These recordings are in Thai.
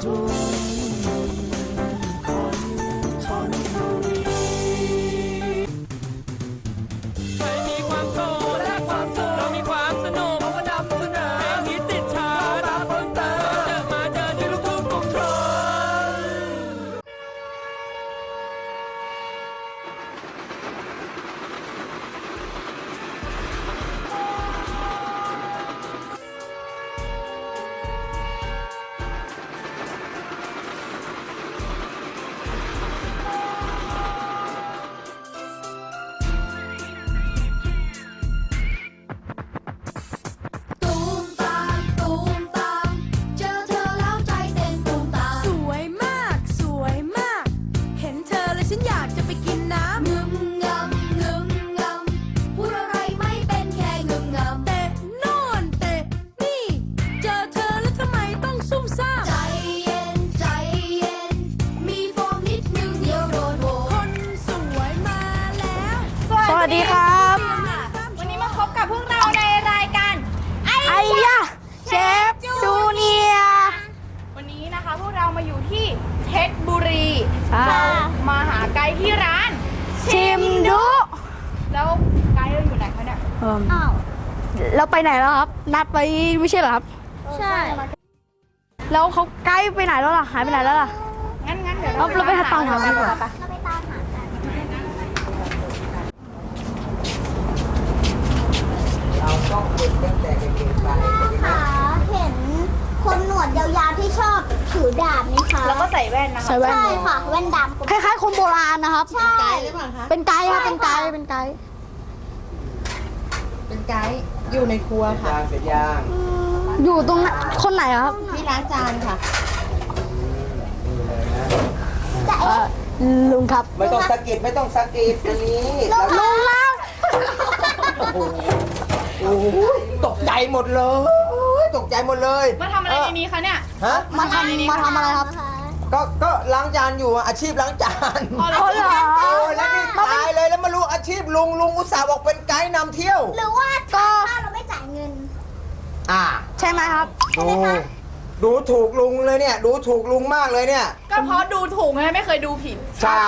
ใไปไหนแล้วครับ นัดไปไม่ใช่เหรอครับ ใช่ แล้วเขาใกล้ไปไหนแล้วล่ะ หายไปไหนแล้วล่ะ งั้นงั้นเดี๋ยวเอาเราไปหาตังค์หากันดีกว่าเราไปตามหากันค่ะเห็นคนหนวดยาวๆที่ชอบถือดาบไหมคะแล้วก็ใส่แว่นนะคะใส่แว่นใช่ค่ะแว่นดำคล้ายๆคนโบราณนะครับ ใช่เป็นไกด์ครับเป็นไกด์เป็นไกด์เป็นไกด์ อยู่ในครัวค่ะ เสร็จยางอยู่ตรงไหนคนไหนอะครับที่ล้างจานค่ะจะเอ๊ะลุงครับ ไม่ต้องสะกิดไม่ต้องสะกิดอันนี้ลุงแล้วโอ้โหตกใจหมดเลย ตกใจหมดเลยมาทำอะไรในนี้คะเนี่ย ฮะมาทำมาทำอะไรครับ ก็ก็ล้างจานอยู่อะอาชีพล้างจาน อ๋อแล้วอ๋อเหร ลุงลุงอุตส่าห์บอกเป็นไกด์นำเที่ยว หรือว่าถ้าเราไม่จ่ายเงิน อ่าใช่ไหมครับ ดูดูถูกลุงเลยเนี่ย ดูถูกลุงมากเลยเนี่ย ก็เพราะดูถูกไงไม่เคยดูผิด ใช่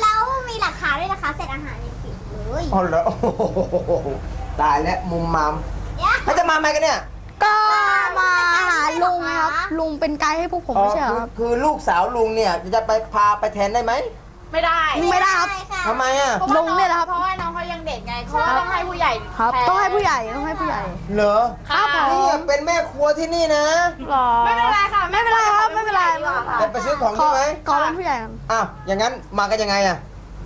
แล้วมีหลักฐานด้วยนะคะเสร็จอาหารในสิเลยอ๋อเหรอโอ้โหตายแล้วมุมมามเขาจะมาไหมกันเนี่ย ก็มาหาลุงครับ ลุงเป็นไกด์ให้พวกผมอ๋อไม่ใช่เหรอคือครับ คือลูกสาวลุงเนี่ยจะไปพาไปแทนได้ไหม ไม่ได้ไม่ได้ครับใช่ค่ะทำไมอะ พราะว่าลุงเนี่ยแหละครับ เพราะว่าน้องเขายังเด็กไงเขาต้องให้ผู้ใหญ่ครับแทนต้องให้ผู้ใหญ่ต้องให้ผู้ใหญ่ เหรอครับผม นี่เป็นแม่ครัวที่นี่นะหรอไม่เป็นไรค่ะไม่เป็นไรครับไม่เป็นไรไม่เป็นไรจะไปซื้อของขอใช่ไหมขอเป็นผู้ใหญ่ครับอ้าวอย่างนั้นมากันยังไงอะ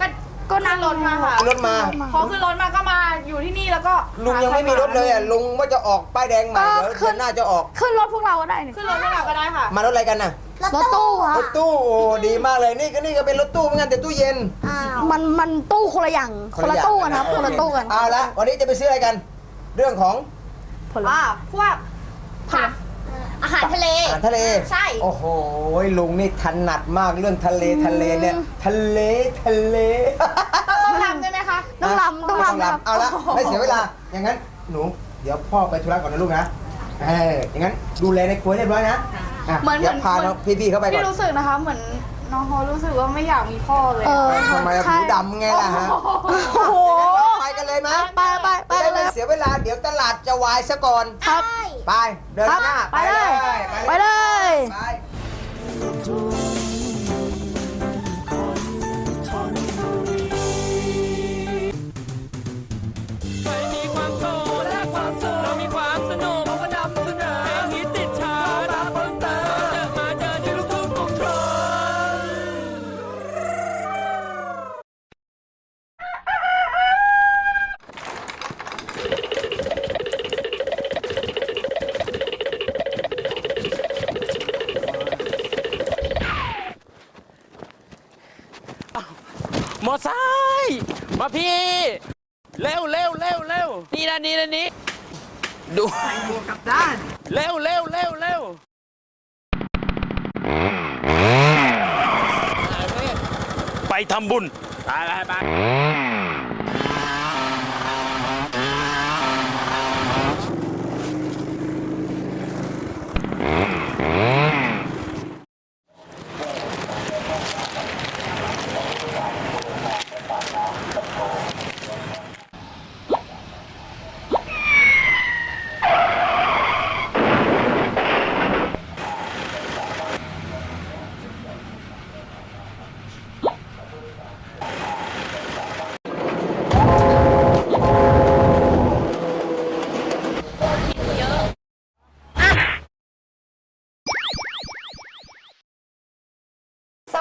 ก็ก็นั่งรถมาค่ะขึ้นรถมา พอขึ้นรถมาก็มาอยู่ที่นี่แล้วก็ลุงยังไม่มีรถเลยอะลุงว่าจะออกป้ายแดงใหม่ก็เดี๋ยวขึ้เดือนนหน้าจะออก ขึ้นรถพวกเราก็ได้นี่ขึ้นรถไม่กลับก็ได้ค่ะ มารถอะไรกันน่ะ รถตู้ครรับถตู้โอ้ดีมากเลยนี่ก็นี่ก็เป็นรถตู้เหมือนกันแต่ตู้เย็น อ้าวมันมันตู้คนละอย่างคนละตู้กันครับคนละตู้กันเอาละวันนี้จะไปซื้ออะไรกัน เรื่องของผลอ่าพวกผักอาหารทะเล อาหารทะเลใช่ โอ้โหลุงนี่ถนัดมากเรื่องทะเลทะเลเนี่ยทะเลทะเลต้องรำใช่ไหมคะ ต้องลำต้องลำครับ เอาละไม่เสียเวลาอย่างนั้นหนู เดี๋ยวพ่อไปธุระก่อนนะลูกนะเอออย่างนั้นดูแลในครัวเรียบร้อยนะะเหมือนเดี๋ยวพาเหมือนน้องพี่ๆเข้าไปก่อพี่นรู้สึกนะคะ เหมือนน้องเขารู้สึกว่าไม่อยากมีพ่อเลยเออ ทำไมอะใช่ผิวดำไงล่ะฮะโอ้โห ไปกันเลยไหมไปไปไปจะได้เลไม่ย เสียเวลาเดี๋ยวตลาดจะวายซะก่อน ครับ ไป เดินครับหน้า ไปเลย ไปเลย ไป เร็วเร็วเร็วนี่นะนี่นะนี่ดูกับด้าน เร็วเร็วเร็วเร็วไปทำบุญ ไปไปไป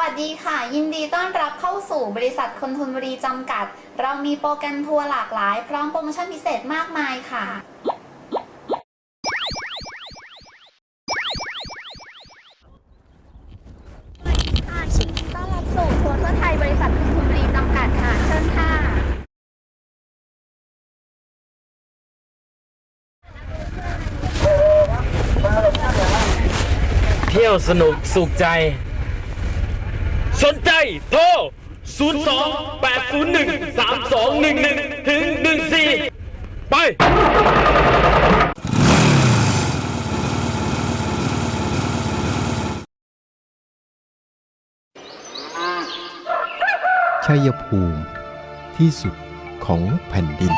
วัสดีค่ะ ยินดีต้อนรับเข้าสู่บริษัทคนทนบุรีจำกัด เรามีโปรแกรมทัวร์หลากหลาย พร้อมโปรโมชั่นพิเศษมากมายค่ะต้อนรับสู่ทัวร์ทั่วไทยบริษัทคุณบุรีจำกัดค่ะ เชิญค่ะ เที่ยวสนุกสุขใจ สนใจโทร 02 801 3211 ถึง 14 ไป ชัยภูมิที่สุดของแผ่นดิน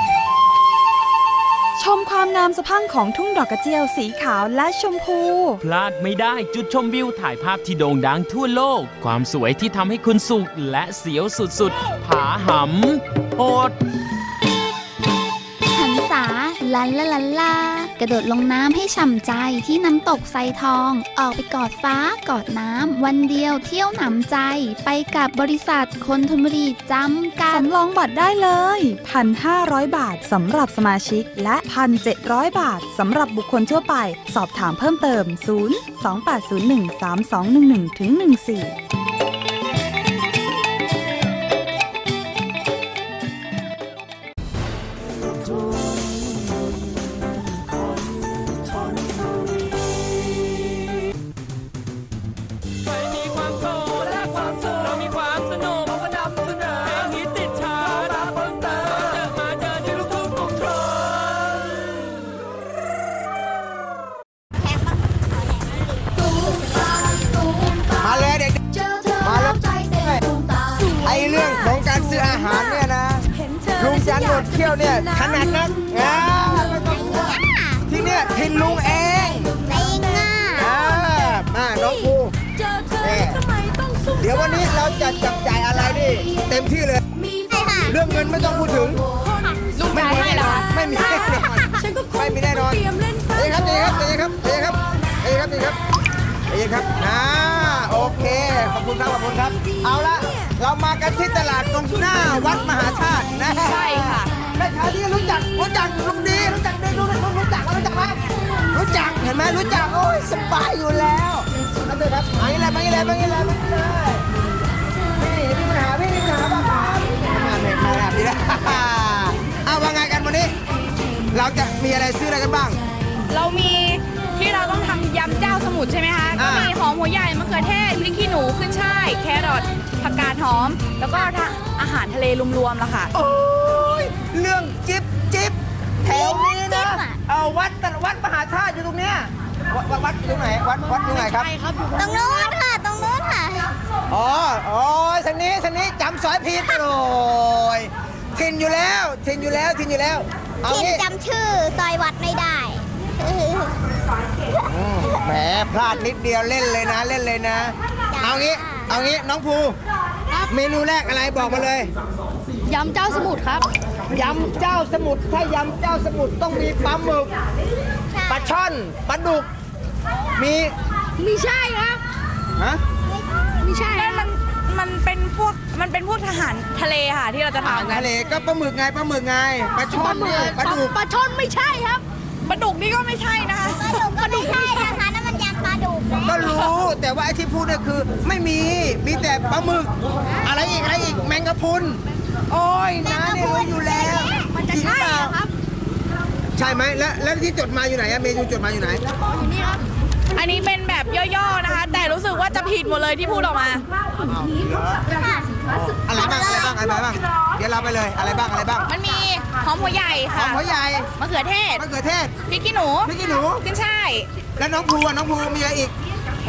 ชมความงามสะพรั่งของทุ่งดอกกระเจียวสีขาวและชมพู พลาดไม่ได้จุดชมวิวถ่ายภาพที่โด่งดังทั่วโลก ความสวยที่ทำให้คุณสุขและเสียวสุดๆ ผาหำโหดหันษาลันละลันลา กระโดดลงน้ำให้ฉ่ำใจที่น้ำตกไซทอง ออกไปกอดฟ้ากอดน้ำ วันเดียวเที่ยวหนำใจ ไปกับบริษัทคนทนบุรีจำกัดสำรองบัตรได้เลย 1,500 บาทสำหรับสมาชิก และ 1,700 บาทสำหรับบุคคลทั่วไป สอบถามเพิ่มเติม 0 2801 3211ถึง14 ดี๋ยววันนี้เราจะจับจ่ายอะไรนี่เต็มที่เลย ใช่ค่ะ เรื่องเงินไม่ต้องพูดถึงลุงจ่ายให้เหรอคะไม่มีแน่นอนฉันก็คงไม่มีแน่นอนเตรียมเล่นเอ้ครับเอ้ครับเอ้ครับเอ้ครับเอ้ครับเอ้ครับเอ้ครับอ่าโอเค ขอบคุณครับ ขอบคุณครับ เอาละเรามากันที่ตลาดตรงหน้าวัดมหาธาตุนะใช่ค่ะแม่ค้าที่รู้จัก รู้จักลุงดีรู้จักดีรู้รู้รู้จักรู้จักไหมรู้จัก เห็นไหมรู้จัก โอ้ยสบายอยู่แล้วนั่นเลยครับมาอีกแล้วมาอีกแล้วมาอีกแล้วมาอีกแล้ว ว่าไงกันวันนี้ เราจะมีอะไรซื้ออะไรกันบ้าง เรามีที่เราต้องทำยำเจ้าสมุทรใช่ไหมคะก็อ่า มีมีหอมหัวใหญ่มะเขือเทศพริกขี้หนูขึ้นช่ายแครอทผักกาดหอม แล้วก็ถ้าอาหารทะเลรวมๆแล้วค่ะ โอ้ยเรื่องจิ๊บจิ๊บแถวนี้จิ๊นะบอะ เอาวัดตวัดมหาธาตุอยู่ตรงเนี้ยวัดวัดวัดอยู่ตรงไหนวัดวัดอยู่ไหนครับ ตรงนู้นค่ะ ตรงนู้นค่ะ อ๋อโอ้ยสันนี้สันนี้จำซอยผิดโอ้ย ทินอยู่แล้วทินอยู่แล้วทินอยู่แล้วเอาทินงี้จำชื่อซอยวัดไม่ได้ อืมแหมพลาดนิดเดียวเล่นเลยนะเล่นเลยนะเอางี้ เอางี้น้องภูเมนูแรกอะไรบอกมาเลย ยำเจ้าสมุทรครับ ยำเจ้าสมุทรถ้ายำเจ้าสมุทรต้องมีปลาหมึกปลาช่อนปลาดุก มีไม่ใช่ครับ ฮะ ไม่ใช่มัน มันเป็นพวกมันเป็นพวกทหารทะเลค่ะที่เราจะอ่าทำกันทะเลก็ปลาหมึกไงปลาหมึกไงปลาช่อนเนี่ยปลาดุกปลาช่อนไม่ใช่ครับ ปลาดุกนี่ก็ไม่ใช่นะคะปลาดุกก็ไม่ใช่นะคะนั่นมันยำปลาดุกนะก็รู้แต่ว่าไอ้ที่พูดเนี่ยคือ ไม่มีมีแต่ปลาหมึก อะไรอีกอะไรอีกแมงกะพรุนโอ้ยน้าเนี่ยรู้อยู่แล้วมันจะใช่เหรอครับ ใช่ไหมแล้วแล้วที่จดมาอยู่ไหนอะเมนูจดมาอยู่ไหนอยู่นี่ครับอั นนี้เป็นแบบย่อๆนะคะ แต่รู้สึกว่าจะผิดหมดเลยที่พูดออกมา อะไรบ้างอะไรบ้างอะไรบ้าง เดี๋ยวเราไปเลยอะไรบ้างอะไรบ้างมันมีหอมหัวใหญ่หอค่ะมหัวใหญ่มะเขือเทศมะเขือเทศพริกขี้หนูพริกขี้หนู ขึ้นช่ายแล้วน้องภูอะน้องภูมีอะไรอีก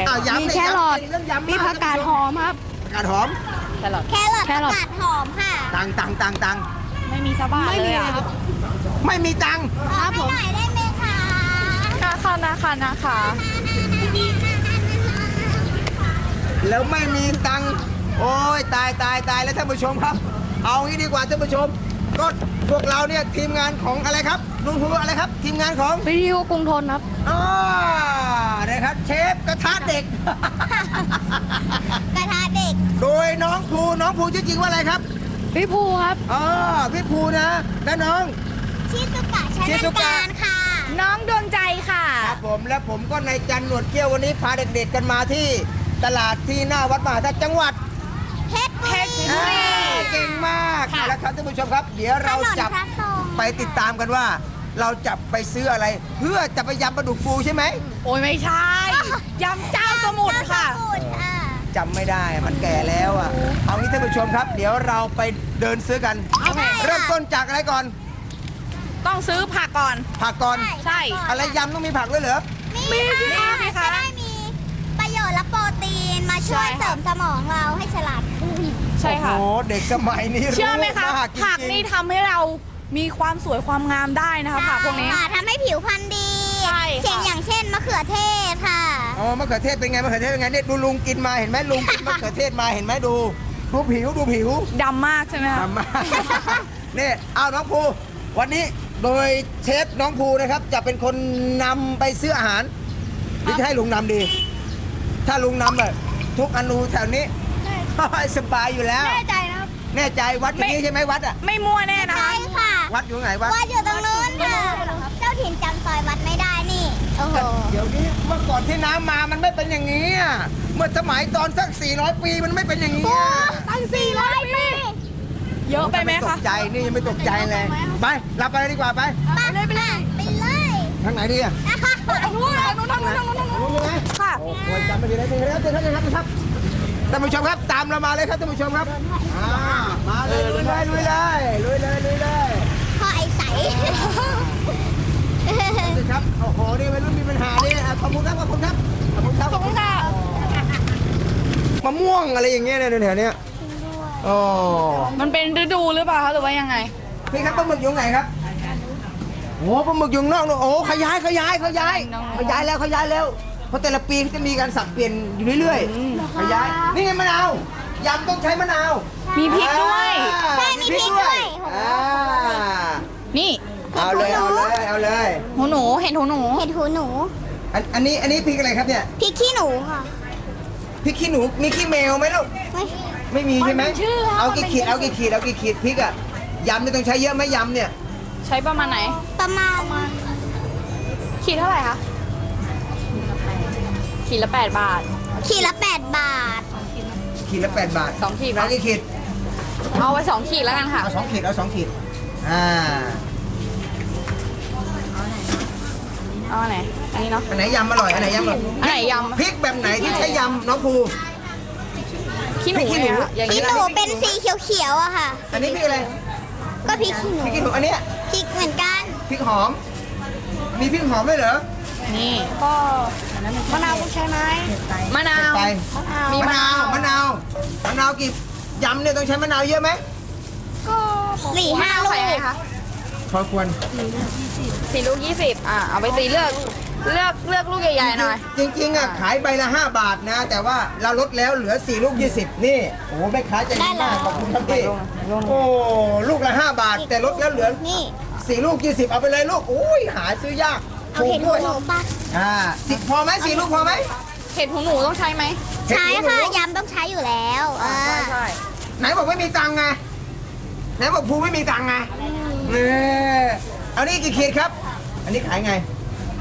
อ้าวย้ำมีเลยแครอทย้ำเรื่องย้ำมีผักกาดหอมครับผักกาดหอมแครอทแครอทแครอทผักกาดหอมค่ะตังตังตังตังไม่มีสบายเลยอะครับไม่มีตังค์ครับผมหน่อยได้ไหมคะนะคะนะคะนะคะ แล้วไม่มีตังค์โอ้ยตายตายตายแล้วท่านผู้ชมครับ เอางี้ดีกว่าท่านผู้ชม ก็พวกเราเนี่ยทีมงานของอะไรครับลุงภูอะไรครับ ทีมงานของวิทยุกรุงทนครับอ่านะครับ เชฟกระทะเด็ก กระทะเด็ก โดยน้องภูน้องภูชื่อจริงว่าอะไรครับพี่ภูครับอ๋อพี่ภูนะและน้องชิซุกะชชินะซุกะ การค่ะ น้องดวงใจค่ะ ครับผมและผมก็ในายจันหนวดเกี้ยววันนี้พาเด็กๆกันมาที่ ตลาดที่หน้าวัดมหาธาตุจังหวัดเพชรบุรีอ่าเก่งมากค่ะ แล้วครับท่านผู้ชมครับ เดี๋ยวถเรานนจับพระทรงไปติดตามกันว่า เราจะไปซื้ออะไร เพื่อจะไปยำปลาดุกฟูใช่ไหมโอ้ยไม่ใช่ยำเจ้าสมุทรค่ะเจ้าสมุทรค่ะ จำไม่ได้มันแก่แล้วอะเอางี้ท่านผู้ชมครับ เดี๋ยวเราไปเดินซื้อกัน โอเค เริ่มต้นจากอะไรก่อน ต้องซื้อผักก่อน ผักก่อน ใช่ อะไรยำต้องมีผักด้วยเหรอ มีมีค่ะมีค่ะจะได้มี มาช่วยใช่เสริค่ะมสมองเราให้ฉลาดขึ้นใช่ค่ะ โอ้โหเด็กสมัยนี้รู้เชื่อไหมคะมากจริงๆผักนี่ทำให้เรามีความสวยความงามได้นะคะผักพวกนี้ ค่ะทำให้ผิวพรรณดีใช่ค่ะ เช่นอย่างเช่นมะเขือเทศค่ะ อ๋อมะเขือเทศเป็นไงมะเขือเทศเป็นไงเนี่ยดูลุงกินมาเห็นไหมลุงกินมะเขือเทศมาเห็นไหมดูดูผิวดูผิวดำมากใช่ไหมคะ ทำมานี่เอาน้องภูวันนี้โดยเชฟน้องภูนะครับ จะเป็นคนนำไปซื้ออาหารหรือจะให้ลุงนำดี ถ้าลุงนำเลย ทุกอนูแถวนี้ สบายอยู่แล้ว แน่ใจนะครับแน่ใจวัดอยู่นี่ใช่ไหมวัดอะ ไม่มั่วแน่นะคะใช่ค่ะวัดอยู่ไหนวัด วัดอยู่ตรงนู้นค่ะ เจ้าถิ่นจำซอยวัดไม่ได้นี่ โอ้โห เดี๋ยวนี้เมื่อก่อนที่น้ำมามันไม่เป็นอย่างนี้อะเมื่อสมัยตอนสัก 400 ปีมันไม่เป็นอย่างนี้อะตั้งสี่ร้อยปี เยอะไปไหมตคะกใจนี่ยังไม่ตกใจเลย ไปเราไปเลยดีกว่าไป ไปเลยไปเลยไปเลย ทางไหนดีอะทางนู้นทางนู้นทางนู้นทางนู้นทางนู้นรู้ไหมค่ะโอ้โหจำไม่ได้เลยครับเจอครับเจอครับเจอครับท่านผู้ชมครับตามเรามาเลยครับท่านผู้ชมครับอ่ามาเลยลุยเลยลุยเลยลุยเลยลุยเลยพ่อไอ้ใสนี่ครับโอ้โหนี่ไม่รู้มีปัญหานี่อะขอบคุณครับขอบคุณครับขอบคุณครับขอบคุณค่ะมะม่วงอะไรอย่างเงี้ยเนี่ยแถวๆเนี้ยโอ้มันเป็นฤดูหรือเปล่าคะหรือว่ายังไงพี่ครับปลาหมึกอยู่ไหนครับโอ้ปลาหมึกอยู่ข้างนอกนู่นโอ้ขยายขยายขยายขยายแล้วขยายแล้วเพราะแต่ละปีเขาจะมีการสับเปลี่ยนอยู่เรื่อยๆขยายนี่ไงมะนาวยำต้องใช้มะนาวมีพริกด้วย อ่าใช่มีพริกด้วยอ่านี่เอาเลยเอาเลยเอาเลยหูหนูเห็นหูหนู เห็ดหูหนู อันอันนี้อันนี้พริกอะไรครับเนี่ยพริกขี้หนูค่ะพริกขี้หนูมีขี้แมวไหมลูก ไม่ไม่มีใช่ไหมมันเป็นชื่อครับเอากี่มันเป็นขีดชื่อเอากี่ขีด เอากี่ขีดพริกอะยำเนี่ยต้องใช้เยอะไหมยำเนี่ย ใช้ประมาณไหน ประมาณขีดเท่าไหร่คะขีดละแปดบาทขีดละ8บาทขีดละแปดบาทสองขีดเอาปะกี่ขีดเอาไว้สองขีดแล้วกันค่ะเอาสองขีดเอาสองขีดอ่าเอาอันไหนอันนี้เนาะอันไหนยำอร่อยอันไหนยำอร่อยอันไหนยำพริกแบบไหนที่ใช้ยำน้องภูขี้หนูพริกขี้หนูเนี่ยค่ะอย่างพรินี้กเลหนูยเป็นสีเขียวๆอะค่ะ อันนี้พริกอะไรก็พริกขี้หนูพริกขี้หนูอันเนี้ย พริกเหมือนกันพริกหอม มีพริกหอมด้วยเหรอนี่ก็มะนาวต้องใช้ไหมมะนาว ไปมีมะนานมะาววมะนาวมะนาวกี่ยำเนี่ยต้องใช้มะนาวเยอะไหมสี่ห้าลูใส่กไงคะพอควรสี่ลูกยี่สิบอะเอาไปตีเลือก เลือกเลือกลูกใหญ่ๆหน่อย จริงๆอะขายใบละ 5 บาทนะ แต่ว่าเราลดแล้วเหลือ 4 ลูก 20 นี่ โอ้โหแม่ค้าใจดีมากขอบคุณครับพี่โอ้ลูกละ 5 บาท แต่ลดแล้วเหลือนี่4ลูก 20 เอาไปเลยลูกอุ้ยหาซื้อยากเอาถูกเห็ดหูด้วยหนูปะอ่าสิพอไหมสี่ลูกพอไหมเห็ดหูหนูต้องใช้ไหมใช้เห็ดหูหนูค่ะยำต้องใช้อยู่แล้วเออใช่ไหนบอกไม่มีตังค์ไงไหนบอกภูไม่มีตังค์ไงเนี่ยเอานี่กี่ขีดครับ อันนี้ขายไง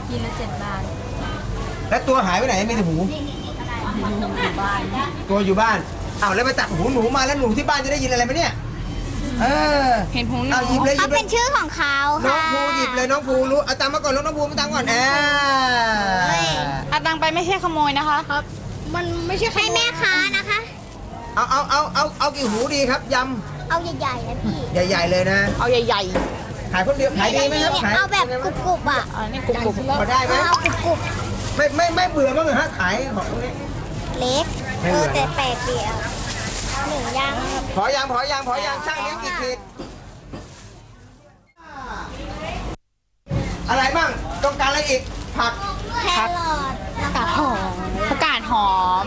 ขีดละเจ็ดบาทแล้วตัวหายไปไหนไม่แต่หูตัวอยู่บ้านอ้าวแล้วไปตัดหูหนูมาแล้วหนูที่บ้านจะได้ยินอะไรไหมเนี่ย เออเห็ดหูหนูเอาหยิบเลยหยิเขาบเลเป็ยนชื่อของเขาน้องค่ะภูหยิบเลยน้องภูรู้เอาตังค์มาก่อนน้องภูมาตังค์ก่อนเออเอาตังค์ไปไม่ใช่ขโมยนะคะครับ มันไม่ใช่ให้แม่ค้านะคะ เอาเอาเอาเอาเอากี่หูดีครับยเอาใหญ่ๆนะพี่ำใหญ่ ๆเลยนะ เอาใหญ่ขายคนเดียวขายดีไหมครับขายเอาแบบกรุบๆอะๆอันนี้กรุบๆพอได้ไหมเอากรุบไม่ไม่ไม่เบื่อมั้างเหรอฮะขายของพวกนี้ๆเล็กไม่เอเหลืออแต่แปลกดีอะหนึ่งย่างพอยางพอยางพอยางช่างเลี้ยงกี่ขีดอะไรบ้างต้องการอะไรอีกผักแครอทแล้วก็หอมผักกาดหอม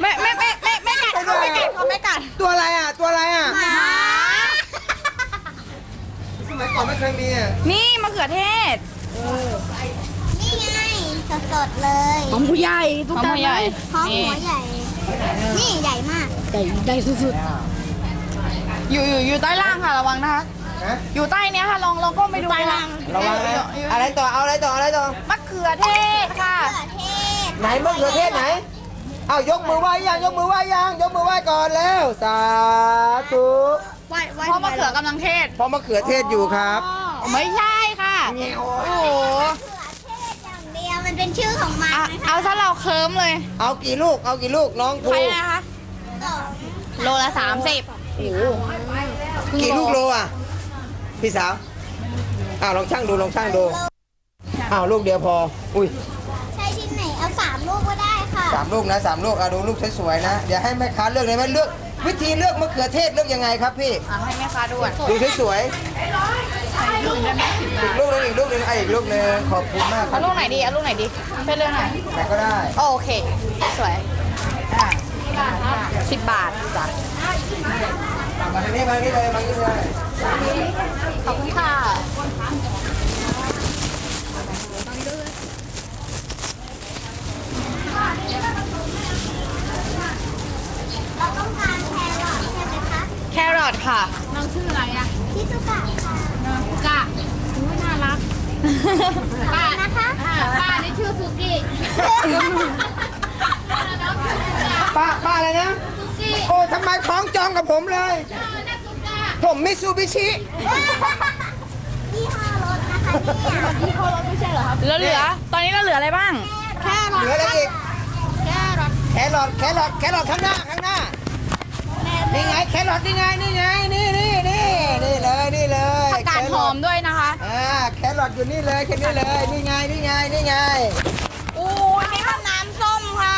ไม่ไม่ไม่ไม่ไม่กัดเขาไม่ กัดเขาไม่กัดตัวอะไรอะ ตัวอะไรอะ หมาสมัยก่อนไม่เคยเคยมีอะนี่มะเขือเทศนี่ไงสดๆเลยหอมหัวใหญ่ทุกหอมท่านหัวใหญ่หอมหัวใหญ่ นี่ใหญ่มากอยู่อยู่อยู่ใต้ล่างค่ะระวังนะคะฮะอยู่ใต้เนี้ยค่ะลองลองก็ไปดูใต้ล่างระวังนะอะไรต่อ เอาอะไรต่อ อะไรต่อ มะเขือเทศค่ะ มะเขือเทศ ไหนมะเขือเทศไหนเอายกมือไหว้ยังยกมือไหว้ยังยกมือไหว้ก่อนแล้วสาธุเพราะมะเขือกำลังเทศ เพราะมะเขือเทศอยู่ครับไม่ใช่ค่ะเงี้ยวโอ้โหมะเขือเทศอย่างเดียวมันเป็นชื่อของมันอะนะคะเอาซะเราเคิมเลย เอากี่ลูกเอากี่ลูกน้องภูใครนะคะสองโลละสามสิบโอ้โหกี่ลูกโลอะพี่สาวอ้าวลองช่างดูลองช่างดูอ้าวลูกเดียวพอ อุ้ย สามลูกนะสามลูกเอาดูลูกสวยๆนะ เดี๋ยวให้แม่ค้าเลือกเลยไหมเลือก วิธีเลือกมะเขือเทศเลือกยังไงครับพี่ อะให้แม่ค้าดูก่อนดูสวยๆอีกลูกหนึงอีกลูกหนึงอะอีกลูกหนึงขอบคุณมากครัเอาบลูกไหนดีเอาลูกไหนดีเป็นเรื่องไหนไหนก็ได้โอเค สวยอะสิบบาทจ้ะมาทางนี้มาทางนี้เลยมาทางนี้เลยขอบคุณค่ะ เราต้องการแครอทใช่ไหมคะแครอทค่ะชิซุกะค่ะกะน่ารักป้านะคะป้านี่ชื่อสุกี้ป้าป้าอะไรนะโอ้ทำไมของจองกับผมเลยผมมิซูบิชิยี่ห้อรถนะคะเนี่ย แล้วเหลือ ตอนนี้เราเหลืออะไรบ้าง แครอทเหลืออะไรอีกแครอท แครอทแครอทแครอทข้างหน้าข้างหน้า นี่ไงแครอทนี่ไงนี่ไงนี่นี่นี่นี่เลยนี่เลยผักกาดหอมด้วยนะคะ อ่าแครอทอยู่นี่เลยแค่นี้เลยนี่ไงนี่ไงนี่ไงอู้ยนี่มันน้ำส้มค่ะ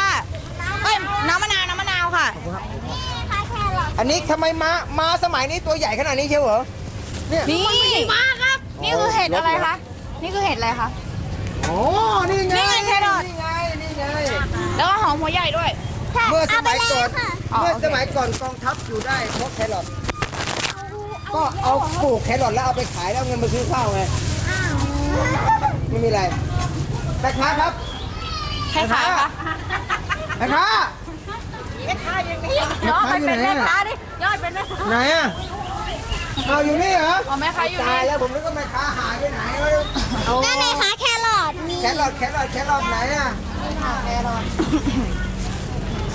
เอ้ย น้ำมะนาว น้ำมะนาวค่ะนี่ค่ะแครอทอันนี้ทำไมม้าม้าสมัยนี้ตัวใหญ่ขนาดนี้เชียวเหรอเนี่ยนี่มากครับ นี่คือเห็ดอะไรคะ นี่คือเห็ดอะไรคะ โอ้นี่ไงนี่ไงแครอท นี่ไงนี่ไง แล้วก็หอมหัวใหญ่ด้วย เมื่อสมัยก่อนค่ะอ๋อเมื่อโอเคสมัยก่อนกองทัพอยู่ได้เพราะแครอทก็เอาปลูกแครอทแล้วเอาไปขายแล้วเอาเงินมาซื้อข้าวไงอ้าวไม่มีอะไรแม่ค้าครับคล้ายๆปะแม่ค้าย้อนไปเป็นแม่ค้าดิดิย้อนเป็นแม่ค้าไหนอะเอาอยู่นี่เหรออ๋อแม่ค้าอยู่ตายนี่แล้วผมนึกว่าแม่ค้าหายไปไหนวะนั่นไงคะแครอทมีแค รอทแครอทแครอทไหนอะ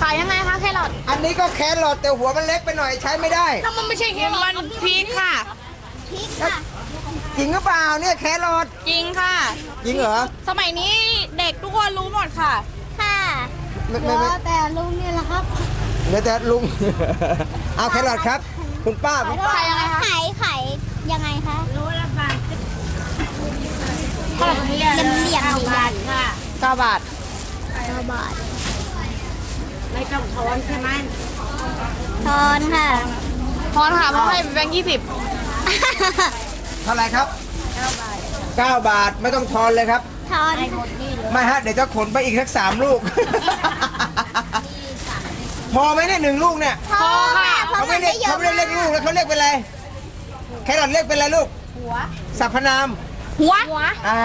ขายยังไงคะแครอทอันนี้ก็แครอทแต่หัวมันเล็กไปหน่อยใช้ไม่ได้มันไม่ใช่แครอทมันพริกค่ะพริกค่ะ จริงหรือเปล่าเนี่ยแครอทจริงค่ะ จริงเหรอสมัยนี้เด็กทุกคนรู้หมดค่ะ ค่ะไม่เหไม่ลืไม่อแต่ลุงนี่แหละครับเหลือแต่ลุง เอาแครอทครับ คุณป้าคุณป้า ขายยังไงคะ ขายขายยังไงคะ รู้ละ บาทเหลี่ยมเหลี่ยมบาทค่ะเก้าบาท เก้าบาทไม่ต้องทอนใช่ไหมทอนค่ะ พอนค่ะเพราะให้แบงค์ยี่สิบเท่าไหร่ครับ 9 บาทไม่ต้องทอนเลยครับ ทอนไม่ฮะ เดี๋ยวจะขนไปอีกสักสามลูก พอไหมเนี่ยหนึ่งลูกเนี่ยพอค่ะเพราะเขามัไม่นเรีได้ยกเยอะเขาไม่ได้เรียกลูกมากแล้วเขาเรียกเป็นอะไรแครอทเรียกเป็นอะไรลูก หัวสรรพนาม หัวอ่า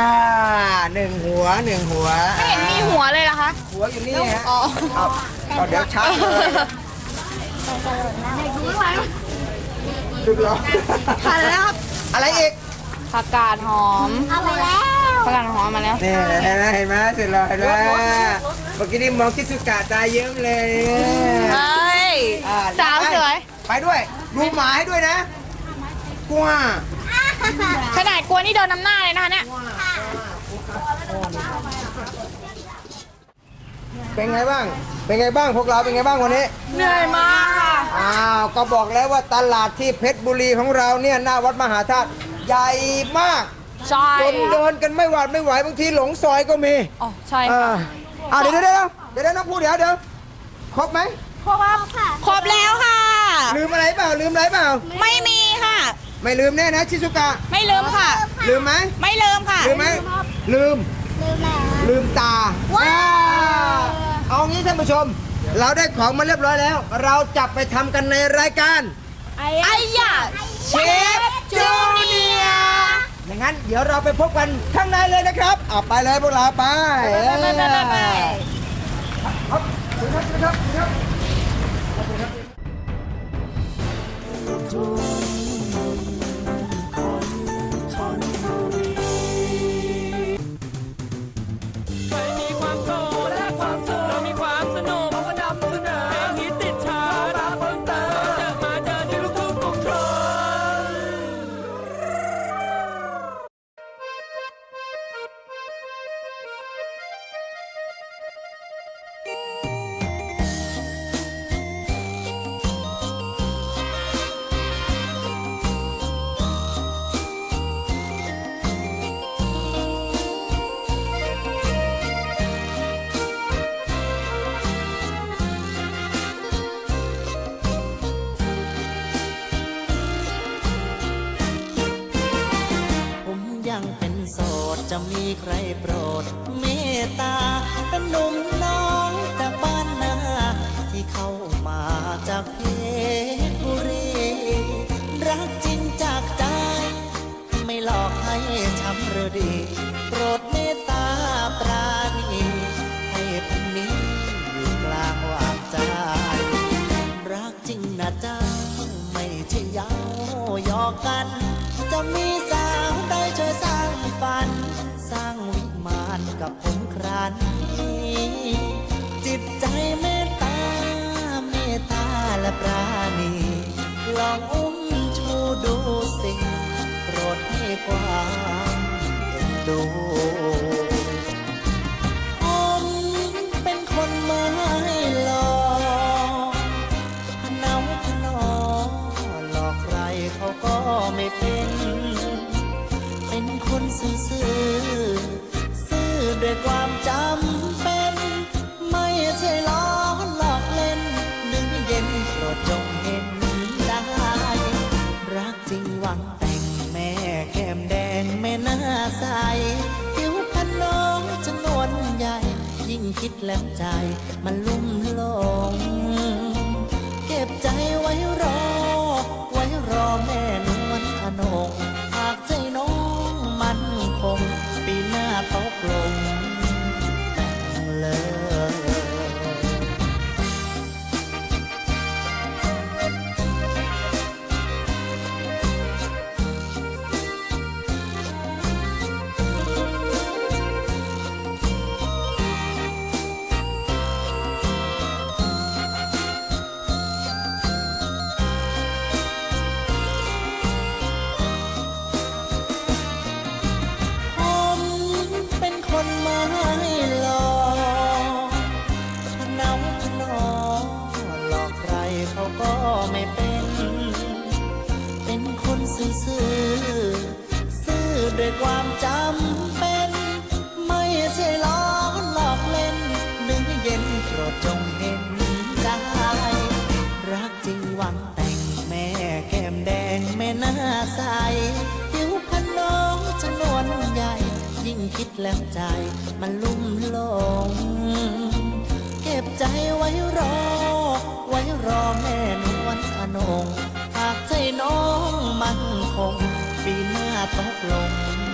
หนึ่งหัวหนึ่งหัว ไม่เห็นมีหัวเลยเหรอคะ หัวอยู่นี่ฮะอ๋อ เอาเอาเดี๋ยวชักเลยดูร้อนทานแล้วครับอะไรอีกผักกาดหอมเอาไปแล้วผักกาดหอมมาแล้วนี่เห็นไหมเห็นไหมเสร็จแล้วเห็นไหมเมื่อกี้นี่มองคิดสุกาตาเยิ้มเลยเฮ้ยอ่สาวสวยไปด้วย ดูหมาให้ด้วยนะกลัว ขนาดกลัวนี่เดินน้ำหน้าเลยนะคะเนี่ยเป็นไงบ้าง เป็นไงบ้างพวกเราเป็นไงบ้างวันนี้ เหนื่อยมากค่ะ อ้าว ก็บอกแล้วว่าตลาดที่เพชรบุรีของเราเนี่ยหน้าวัดมหาธาตุใหญ่มากใช่จนเดินกันไม่หวาดไม่ไหวบางทีหลงซอยก็มี อ๋อใช่เอออ่าเดี๋ยวเดี๋ยวเดี๋ยวเดี๋ยวเดี๋ยวน้องพูดเดี๋ยวเดี๋ยวครบไหมครบค่ะ ครบแล้วค่ะ ลืมอะไรเปล่าลืมอะไรเปล่า ไม่มีค่ะ ไม่ลืมแน่นะชิซุกะ ไม่ลืมค่ะ ลืมไหมไม่ลืมค่ะ ลืมไหมลืมลืมตาว้าเอางี้ท่านผู้ชม เราได้ของมาเรียบร้อยแล้ว เราจับไปทำกันในรายการไอ้ยาเชฟจูเนียอย่งนั้นเดี๋ยวเราไปพบกันข้างในเลยนะครับเอาไปเลยพวกเราไปไปไปไปครับครับครับครับ มีใคร โดผมเป็นคนไม่หลอกพนาวนอหลอกใครเขาก็ไม่เป็น เป็นคนซื่อ ซื่อด้วยความจำ แล้วใจมันลุ่มหลง ตกลง